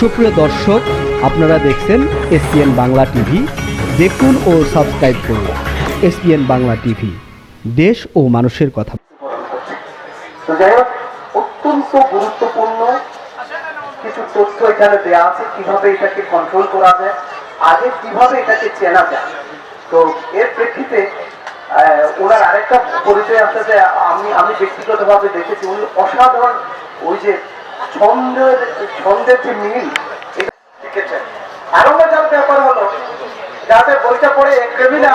সুপ্রিয় দর্শক, আপনারা দেখছেন এসপিএন বাংলা টিভি। দেখুন ও সাবস্ক্রাইব করুন এসপিএন বাংলা টিভি। দেশ ও মানুষের কথা। অত্যন্ত গুরুত্বপূর্ণ কিছু তথ্য এখানে দেওয়া আছে, কীভাবে এটাকে কন্ট্রোল করা যায়, আগে কীভাবে এটাকে চেনা যায়। তো এর প্রেক্ষিতে ওনার আরেকটা পরিচয় আছে যে আমি আমি ব্যক্তিগতভাবে দেখেছি, উনি অসাধারণ ওই যে ছন্দের ছন্দের যে মিল ব্যাপার হলো যাদের বইটা পড়ে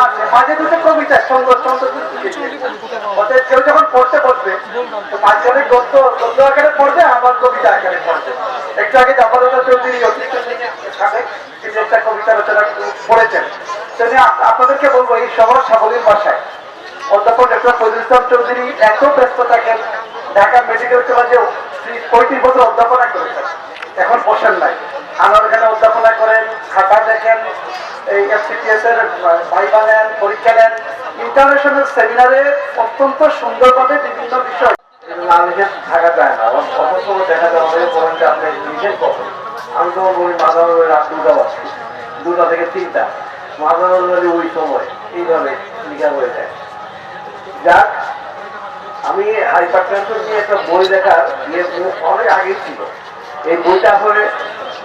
আছে মাঝে দুটো কবিতা সুন্দর ওদের কেউ যখন পড়তে বসবে পাঁচজনের গদ্য গদ্য আকারে পড়বে, আবার কবিতা আকারে পড়বে। একটু আগে চৌধুরী কবিতা রচনা পড়েছেন আপনাদেরকে বলব, এই সহজ সাবলীর ভাষায়। অধ্যাপক ডক্টর ইসলাম চৌধুরী এত ব্যস্ত থাকেন ঢাকা মেডিকেল কলেজেও পঁয়ত্রিশ বছর অধ্যাপনা করেছেন? এখন বসেন নাই। আমার এখানে অধ্যাপনা করেন, খাতা দেখেন, এই এফসিপিএস এর ভাইবা নেন পরীক্ষা নেন। ইন্টারন্যাশনাল সেমিনারে অত্যন্ত সুন্দরভাবে বিভিন্ন বিষয় না লিখে থাকা যায় দেখা যায় অনেকে বলেন আমি তো বলি মাঝার রাত দুটা বাজছে দুটা থেকে তিনটা। বাজে ওই সময় এইভাবে লিখা হয়ে যায়। যাক আমি হাইপার টেনশন নিয়ে একটা বই লেখার ইয়ে অনেক আগে ছিল। এই বইটা আসলে,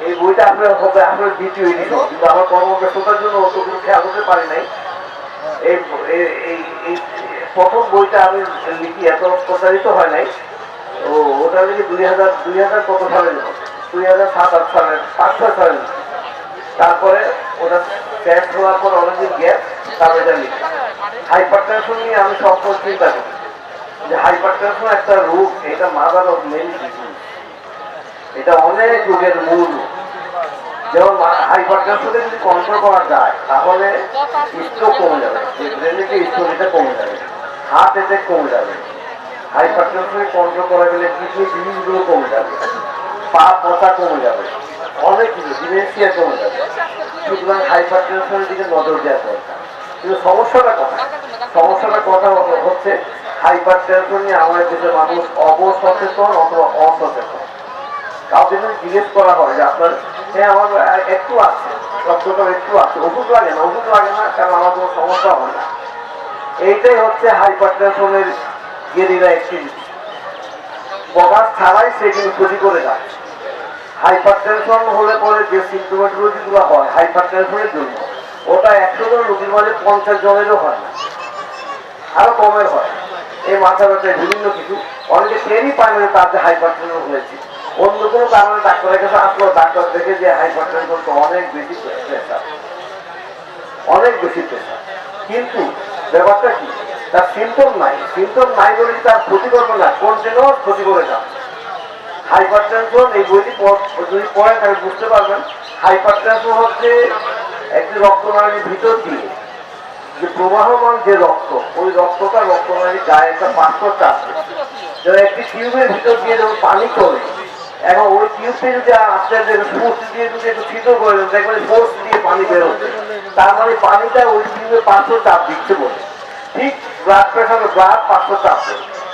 এই বইটা আপনার হবে আসলে দ্বিতীয় এডিশন কিন্তু আমার কর্মব্যস্ততার জন্য অতগুলো খেয়াল করতে পারি নাই। এই এই- প্রথম বইটা আমি লিখি, এত প্রচারিত হয় নাই। ও ওটা লিখি দুই হাজার দুই হাজার কত সালের দুই হাজার সাত, আট সালের পাঁচ, ছয় সালের তারপরে ওটা শেষ হওয়ার পর অনেকদিন গ্যাপ তারপরে এটা লিখি। হাইপার টেনশন নিয়ে আমি সবসময় চিন্তা করি। যে হাইপার একটা রোগ এটা মাদার অফ মেনি এটা অনেক রোগের মূল। যেমন হাইপার টেনশনে যদি কন্ট্রোল করা যায়, তাহলে স্ট্রোক কমে যাবে। যে ব্রেনে যে কমে যাবে। হার্ট অ্যাটাক কমে যাবে। হাইপার টেনশনে কন্ট্রোল করা গেলে কিডনি ডিজিজগুলো কমে যাবে। পা পচা কমে যাবে। অনেক কিছু ডিমেন্সিয়া কমে যাবে। দিকে নজর দেওয়া কিন্তু সমস্যাটা কথা সমস্যাটা কথা হচ্ছে? হাইপার টেনশন নিয়ে আমাদের দেশের মানুষ অবসচেতন অথবা অসচেতন। কাউকে যদি জিজ্ঞেস করা হয় যে আপনার হ্যাঁ আমার একটু আছে রক্তটা একটু আছে, ওষুধ লাগে না, ওষুধ লাগে না কারণ আমার কোনো সমস্যা হয় না? এইটাই হচ্ছে হাইপার টেনশনের গেরিলা অ্যাক্টিভিটি প্রকাশ ছাড়াই সে কিন্তু ক্ষতি করে যায়। হাইপার টেনশন হলে পরে যে সিমটোমেটোলজিগুলো হয় হাইপার টেনশনের জন্য, ওটা একশো জন রোগীর মাঝে পঞ্চাশ জনেরও হয় না। আরও কমের হয়। এই মাথা ব্যথায় বিভিন্ন কিছু। অনেকে টেরই পায় না তার যে হাইপার টেনশন হয়েছে। অন্য কোনো কারণে ডাক্তারের কাছে আসলো, ডাক্তার দেখে যে হাইপার টেনশন তো অনেক বেশি প্রেশার অনেক বেশি প্রেশার কিন্তু ব্যাপারটা কি? তার সিমটম নাই। সিমটম নাই বলে তার ক্ষতি করবে না কন্টিনিউয়াস ক্ষতি করে যাচ্ছে হাইপার টেনশন এই বইটি যদি পড়েন তাহলে বুঝতে পারবেন। হাইপার টেনশন হচ্ছে একটি রক্তনালীর ভিতর দিয়ে যে প্রবাহমান যে রক্ত, ওই রক্তটা রক্তনালীর গায়ে একটা পাথরটা আছে। যেমন একটি টিউবের ভিতর দিয়ে যখন পানি চলে, এখন ওই টিউবটা যদি আস্তে আস্তে ফোর্স দিয়ে যদি একটু ছিদ্র করে দেখবেন ফোর্স দিয়ে পানি বেরোচ্ছে তার মানে পানিটা ওই টিউবে পাথর চাপ দিচ্ছে বলে। ঠিক ব্লাড প্রেশার ব্লাড পাথর চাপ।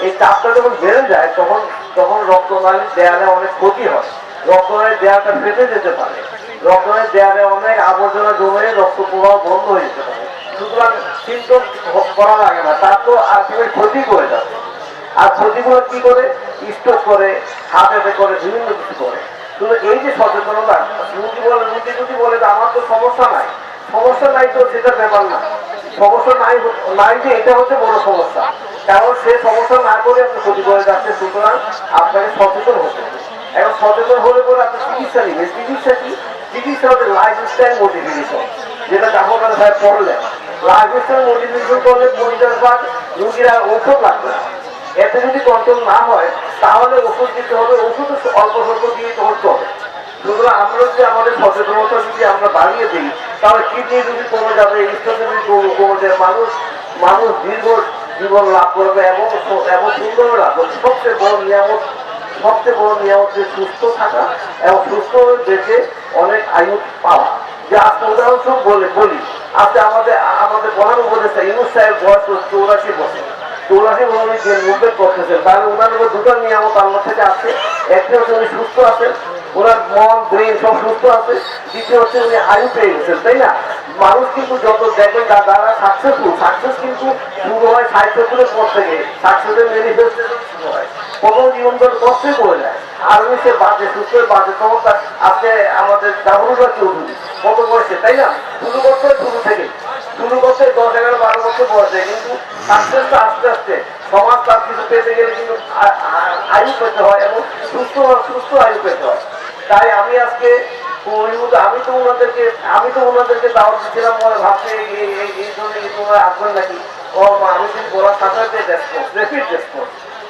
এই চাপটা যখন বেড়ে যায়, তখন তখন রক্তনালীর দেয়ালে অনেক ক্ষতি হয়। রক্তনালীর দেয়ালটা ফেটে যেতে পারে। রক্তনালীর দেয়ালে অনেক আবর্জনা জমে রক্ত প্রবাহ বন্ধ হয়ে যেতে পারে। সুতরাং সিমটম করা লাগে না। তার তো আলটিমেট ক্ষতি করে যাবে। আর ক্ষতিগুলো কি করে? স্ট্রোক করে অ্যাটাক করে, বিভিন্ন কিছু করে। কিন্তু এই যে সচেতনতা রুগী বলে রুগী যদি বলে আমার তো সমস্যা নাই। সমস্যা নাই তো সেটা ব্যাপার না। সমস্যা নাই নাই যে এটা হচ্ছে বড় সমস্যা। কারণ সে সমস্যা না করে আপনি ক্ষতি করে যাচ্ছে। সুতরাং আপনাকে সচেতন হতে এখন সচেতন হলে পরে আপনি চিকিৎসা নেবেন। চিকিৎসা কি? চিকিৎসা হচ্ছে লাইফ স্টাইল মোটিফিকেশন যেটা জাফরকার সাহেব পড়লেন লাইফ স্টাইল করলে পরিচার পান রুগীর ওষুধ লাগবে এতে যদি কন্ট্রোল না হয়, তাহলে ওষুধ দিতে হবে। ওষুধ অল্প স্বল্প দিয়ে ধরতে হবে। সুতরাং আমরা যদি আমাদের সচেতনতা যদি আমরা বাড়িয়ে দিই, তাহলে কিডনি রুগী কমে যাবে রুগী কমে- যাবে মানুষ মানুষ দীর্ঘ জীবন লাভ করবে এবং এবং সুন্দর লাভ করবে। সবচেয়ে বড় নিয়ামত সবচেয়ে বড় নিয়ামত যে সুস্থ থাকা এবং সুস্থ বেঁচে অনেক আয়ু পাওয়া। যে উদাহরণস্বরূপ বলে বলি আমাদের আমাদের প্রধান ইউনুস সাহেব বয়স চৌরাশি বছর। উনি যে মুভমেন্ট করতেছেন ওনার উপর দুটো নিয়ামত থেকে আছে। একটা হচ্ছে উনি সুস্থ আছেন ওনার মন ব্রেন সব সুস্থ আছে। দ্বিতীয় হচ্ছে উনি আয়ু পেয়ে গেছেন, তাই না? মানুষ কিন্তু যত দেখবেন যা- যারা সাকসেসফুল সাকসেস কিন্তু শুরু হয় সাকসেসফুলের পর থেকে। সাকসেসের ম্যানিফেস্টেশন শুরু হয়। প্রথম জীবন ধরে কষ্টে পড়ে যায় আর উনি সে বাজে সুস্থ বাজে চমৎকার আজকে আমাদের জামরুল্লাহ চৌধুরী কত বয়সে, তাই না? শুরু হয় শুরু থেকে। শুরু করতে দশ, এগারো, বারো বছর বয়সে, কিন্তু সাকসেসটা আস্তে আস্তে সমাজ তার কিছু পেতে গেলে কিন্তু আয়ু পেতে হয় এবং সুস্থ সুস্থ আয়ু পেতে হয়। তাই আমি আজকে আমি তো ওনাদেরকে, আমি তো ওনাদেরকে দাওয়াত দিচ্ছিলাম মনে ভাবছে এই জন্য তোমরা আসবেন নাকি? ও, আমি কিন্তু বলার সাথে রেসপন্স রেপিড রেসপন্স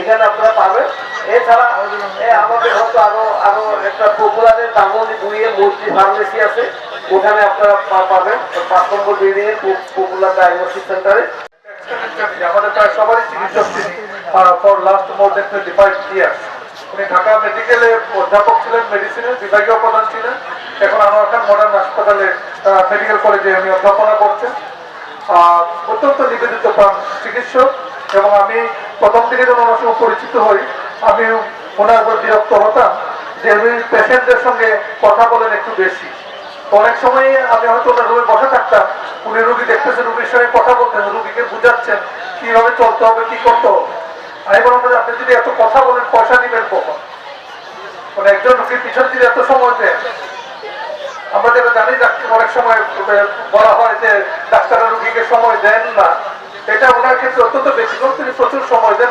এখানে আপনারা পাবেন। এছাড়া আমাদের হয়তো আরও আরও একটা উনি ঢাকা মেডিকেলে অধ্যাপক ছিলেন মেডিসিনের বিভাগীয় প্রধান ছিলেন। এখন আনোয়ার খান মডার্ন হাসপাতালে মেডিকেল কলেজে উনি অধ্যাপনা করছেন। অত্যন্ত নিবেদিত চিকিৎসক। এবং আমি প্রথম থেকে যখন ওনার সঙ্গে পরিচিত হই, আমি ওনার উপর বিরক্ত হতাম, যে উনি পেশেন্টদের সঙ্গে কথা বলেন একটু বেশি। অনেক সময় আমি হয়তো ওনার রুমে বসে থাকতাম, উনি রুগী দেখতেছেন রুগীর সঙ্গে কথা বলতেন রুগীকে বুঝাচ্ছেন, কীভাবে চলতে হবে, কি করতে হবে। আমি বললাম আপনি যদি এত কথা বলেন, পয়সা দিবেন কখন? মানে একজন রুগীর পিছনে যদি এত সময় দেন। আমরা যেটা জানি অনেক সময় বলা হয় যে, ডাক্তাররা রুগীকে সময় দেন না। এটা ওনার ক্ষেত্রে অত্যন্ত বেশি তিনি প্রচুর সময় দেন